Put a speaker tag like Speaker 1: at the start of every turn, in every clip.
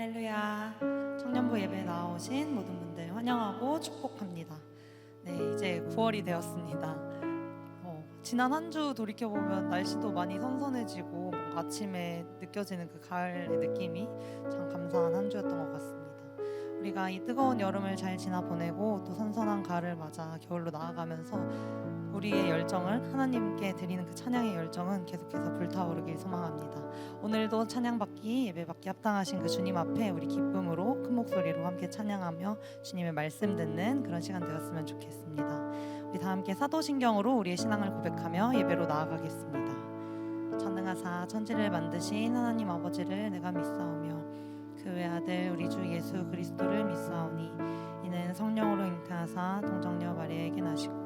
Speaker 1: 할렐루야. 청년부 예배에 나오신 모든 분들 환영하고 축복합니다. 네, 이제 9월이 되었습니다. 어, 지난 한 주 돌이켜 보면 날씨도 많이 선선해지고 아침에 느껴지는 그 가을의 느낌이 참 감사한 한 주였던 것 같습니다. 우리가 이 뜨거운 여름을 잘 지나 보내고 또 선선한 가을을 맞아 겨울로 나아가면서 우리의 열정을 하나님께 드리는 그 찬양의 열정은 계속해서 불타오르길 소망합니다. 오늘도 찬양받기 예배받기 합당하신 그 주님 앞에 우리 기쁨으로 큰 목소리로 함께 찬양하며 주님의 말씀 듣는 그런 시간 되었으면 좋겠습니다. 우리 다 함께 사도신경으로 우리의 신앙을 고백하며 예배로 나아가겠습니다. 전능하사 천지를 만드신 하나님 아버지를 내가 믿사오며 그 외아들 우리 주 예수 그리스도를 믿사오니 이는 성령으로 잉태하사 동정녀 마리아에게 나시고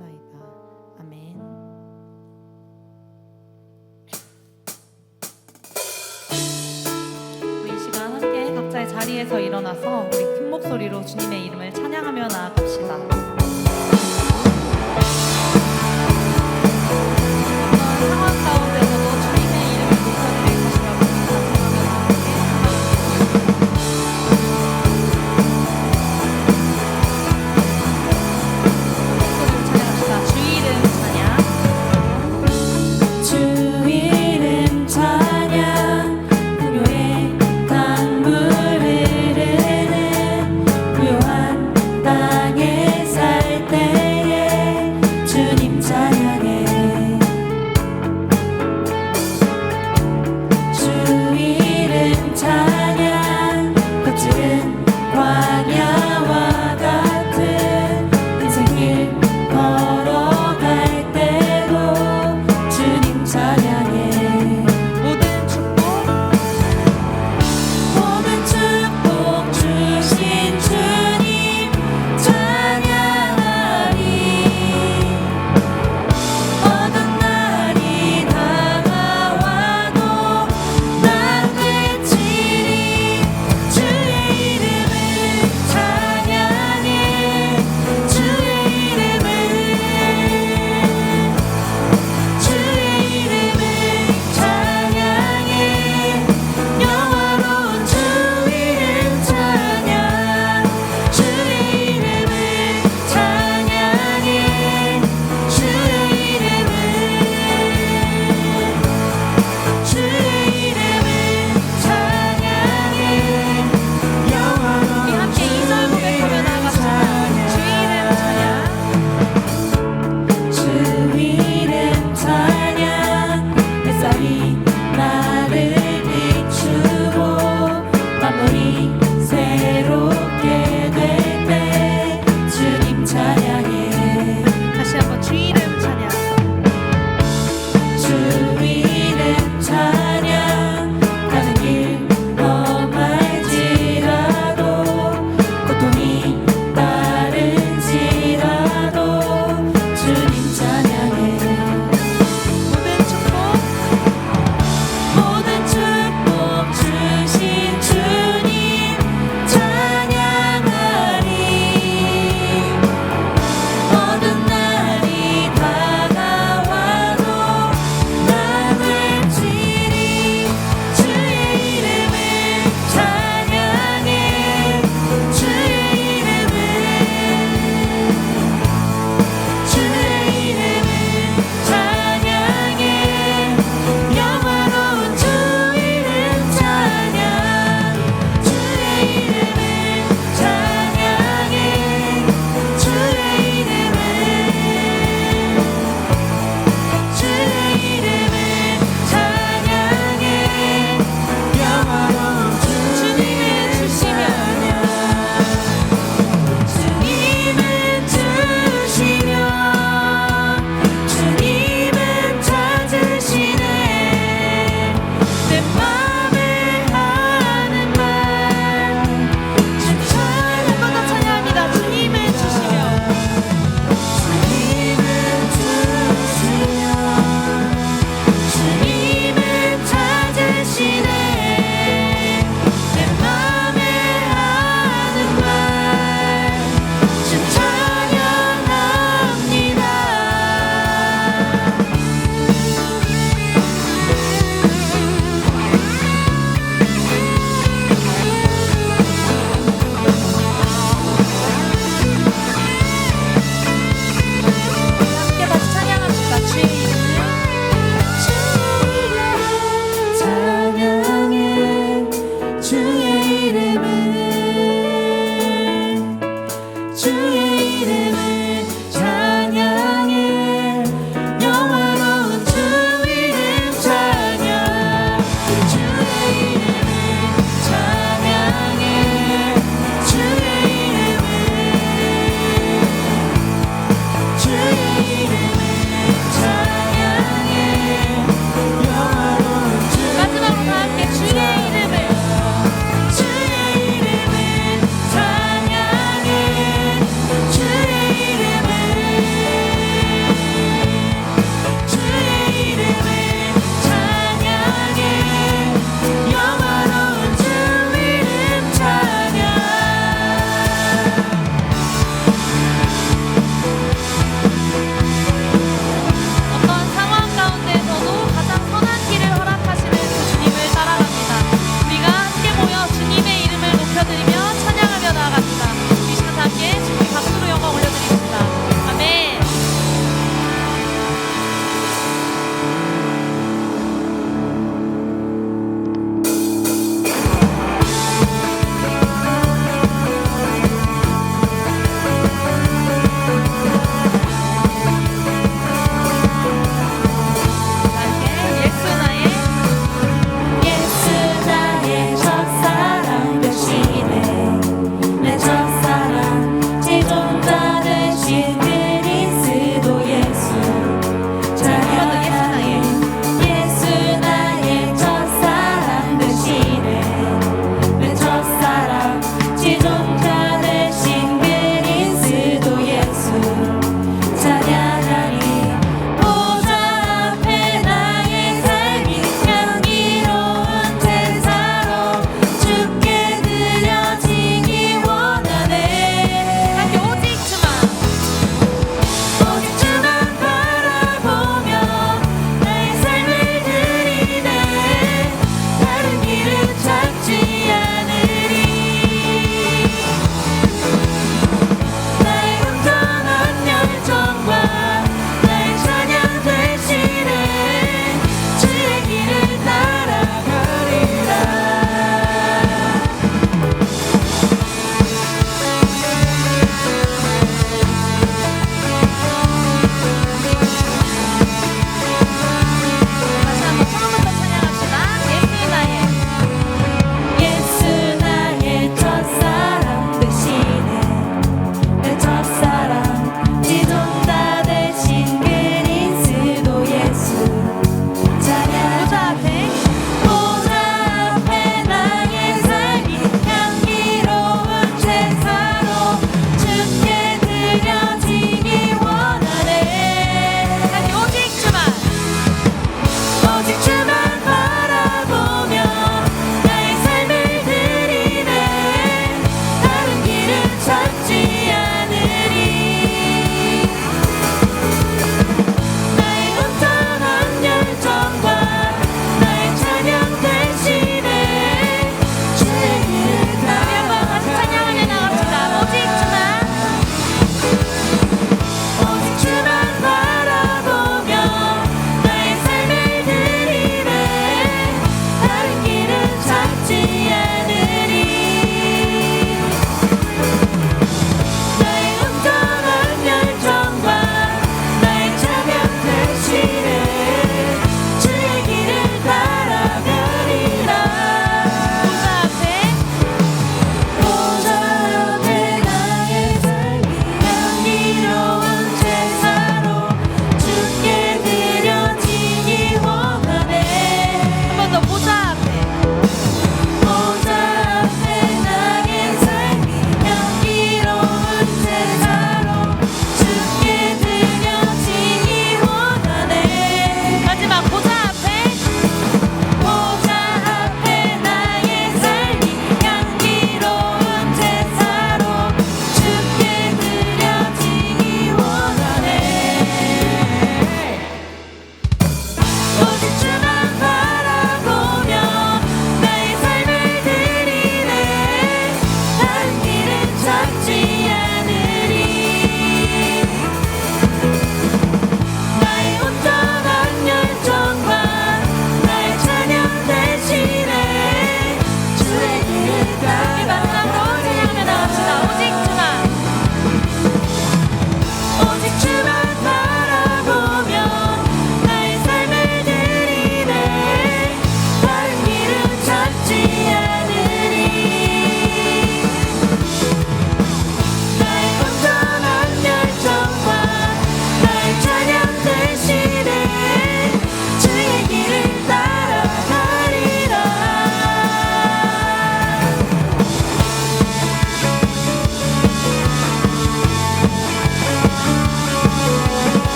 Speaker 1: 자리에서 일어나서 우리 큰 목소리로 주님의 이름을 찬양하며 나아갑시다. 상황 가운데서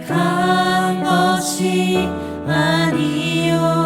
Speaker 1: 간 것이
Speaker 2: 아니요.